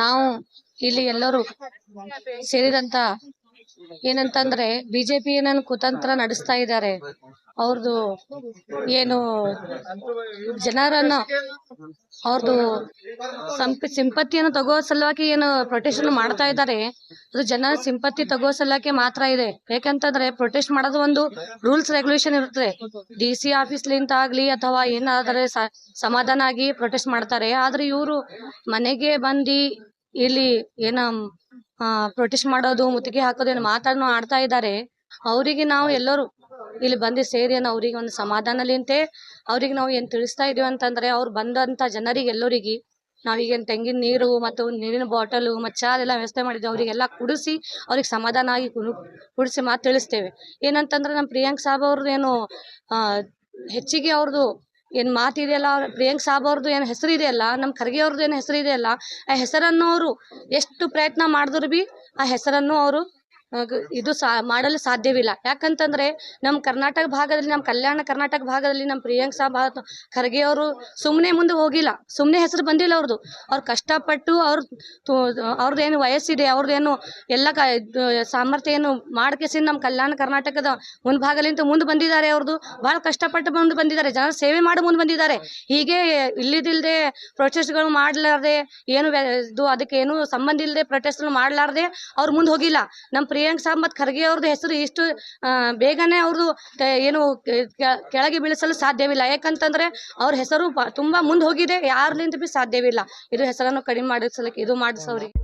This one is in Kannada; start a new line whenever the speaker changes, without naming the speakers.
ನಾವು ಇಲ್ಲಿ ಎಲ್ಲರೂ ಸೇರಿದಂತ ಏನಂತಂದ್ರೆ ಬಿಜೆಪಿ ಏನನ್ನು ಕುತಂತ್ರ ನಡೆಸ್ತಾ ಇದ್ದಾರೆ. ಅವ್ರದ್ದು ಏನು ಜನರನ್ನ ಅವ್ರದ್ದು ಸಂಪ ಸಿಂಪತ್ತಿಯನ್ನು ತಗೋ ಸಲುವಾಗಿ ಏನು ಪ್ರೊಟೆಸ್ಟ್ ಮಾಡ್ತಾ ಇದ್ದಾರೆ. ಅದು ಜನ ಸಿಂಪತಿ ತಗೋ ಸಲಕ್ಕೆ ಮಾತ್ರ ಇದೆ. ಯಾಕಂತಂದ್ರೆ ಪ್ರೊಟೆಸ್ಟ್ ಮಾಡೋದು ಒಂದು ರೂಲ್ಸ್ ರೆಗ್ಯುಲೇಷನ್ ಇರುತ್ತೆ. ಡಿ ಸಿ ಆಫೀಸ್ಲಿಂತ ಆಗ್ಲಿ ಅಥವಾ ಏನಾದ್ರೆ ಸಮಾಧಾನ ಆಗಿ ಪ್ರೊಟೆಸ್ಟ್ ಮಾಡ್ತಾರೆ. ಆದ್ರೆ ಇವರು ಮನೆಗೆ ಬಂದು ಇಲ್ಲಿ ಏನ ಪ್ರೊಟೆಸ್ಟ್ ಮಾಡೋದು, ಮುತ್ತಿಗೆ ಹಾಕೋದು ಏನು ಮಾತಾಡೋ ಆಡ್ತಾ ಇದ್ದಾರೆ. ಅವರಿಗೆ ನಾವು ಎಲ್ಲರೂ ಇಲ್ಲಿ ಬಂದು ಸೇರಿ ಅವ್ರಿಗೆ ಒಂದು ಸಮಾಧಾನಲಿಂತೆ ಅವ್ರಿಗೆ ನಾವು ಏನ್ ತಿಳಿಸ್ತಾ ಇದೀವಿ ಅಂತಂದ್ರೆ ಅವ್ರು ಬಂದಂತ ಜನರಿಗೆ ಎಲ್ಲರಿಗೆ ನಾವೀಗೇನ್ ತೆಂಗಿನ ನೀರು ಮತ್ತು ನೀರಿನ ಬಾಟಲು ಮತ್ತು ಎಲ್ಲ ವ್ಯವಸ್ಥೆ ಮಾಡಿದ್ವಿ. ಅವರಿಗೆಲ್ಲ ಕುಡಿಸಿ ಅವ್ರಿಗೆ ಸಮಾಧಾನ ಆಗಿ ಕುಡು ಕುಡಿಸಿ ಮಾತು ತಿಳಿಸ್ತೇವೆ. ಏನಂತಂದ್ರೆ ನಮ್ಮ ಪ್ರಿಯಾಂಕ್ ಸಾಬ್ ಅವ್ರದ್ದು ಏನು ಹೆಚ್ಚಿಗೆ ಅವ್ರದ್ದು ಏನು ಮಾತಿದೆಯಲ್ಲ ಪ್ರಿಯಾಂಕ್ ಸಾಬ್ ಅವ್ರದ್ದು ಏನು ಹೆಸರು ಇದೆಯಲ್ಲ ನಮ್ಮ ಖರ್ಗೆ ಅವ್ರದ್ದು ಏನು ಹೆಸರು ಇದೆಯಲ್ಲ, ಆ ಹೆಸರನ್ನು ಅವರು ಎಷ್ಟು ಪ್ರಯತ್ನ ಮಾಡಿದ್ರು ಬಿ ಆ ಹೆಸರನ್ನು ಅವರು ಇದು ಸಾ, ಮಾಡಲು ಸಾಧ್ಯವಿಲ್ಲ. ಯಾಕಂತಂದ್ರೆ ನಮ್ಮ ಕರ್ನಾಟಕ ಭಾಗದಲ್ಲಿ ನಮ್ಮ ಕಲ್ಯಾಣ ಕರ್ನಾಟಕ ಭಾಗದಲ್ಲಿ ನಮ್ಮ ಪ್ರಿಯಾಂಕ್ ಆತ- ಖರ್ಗೆ ಅವರು ಸುಮ್ಮನೆ ಮುಂದೆ ಹೋಗಿಲ್ಲ. ಸುಮ್ಮನೆ ಹೆಸರು ಬಂದಿಲ್ಲ ಅವ್ರದ್ದು ಅವ್ರು ಕಷ್ಟಪಟ್ಟು ಅವ್ರ ಅವ್ರದ್ದೇನು ವಯಸ್ಸಿದೆ ಅವ್ರದ್ದೇನು ಎಲ್ಲ ಕ ಸಾಮರ್ಥ್ಯ ಏನು ಮಾಡ್ಕೇಸಿ ನಮ್ಮ ಕಲ್ಯಾಣ ಕರ್ನಾಟಕದ ಮುಂಭಾಗಲಿಂದ ಮುಂದೆ ಬಂದಿದ್ದಾರೆ ಅವ್ರದ್ದು ಭಾಳ ಕಷ್ಟಪಟ್ಟು ಮುಂದೆ ಬಂದಿದ್ದಾರೆ. ಜನರ ಸೇವೆ ಮಾಡಿ ಮುಂದೆ ಬಂದಿದ್ದಾರೆ. ಹೀಗೆ ಇಲ್ಲಿದಿಲ್ಲದೆ ಪ್ರೊಟೆಸ್ಟ್ಗಳು ಮಾಡಲಾರ್ದೆ, ಏನು ಇದು ಅದಕ್ಕೆ ಏನು ಸಂಬಂಧ ಇಲ್ಲದೆ ಪ್ರೊಟೆಸ್ಟ್ಗಳು ಮಾಡಲಾರ್ದೆ ಅವ್ರು ಮುಂದೆ ಹೋಗಿಲ್ಲ. ನಮ್ಮ ಪ್ರಿಯಾಂಕ್ ಸಾಬ್ ಮತ್ತು ಖರ್ಗೆ ಅವ್ರದ್ದು ಹೆಸರು ಇಷ್ಟು ಬೇಗನೆ ಅವ್ರದ್ದು ಏನು ಕೆಳಗೆ ಬೀಳಿಸಲು ಸಾಧ್ಯವಿಲ್ಲ. ಯಾಕಂತಂದ್ರೆ ಅವ್ರ ಹೆಸರು ತುಂಬ ಮುಂದೆ ಹೋಗಿದೆ. ಯಾರ್ಲಿಂದ ಬಿ ಸಾಧ್ಯವಿಲ್ಲ. ಇದು ಹೆಸರನ್ನು ಕಡಿಮೆ ಮಾಡಿಸಲಿಕ್ಕೆ, ಇದು ಮಾಡಿಸೋರಿಗೆ.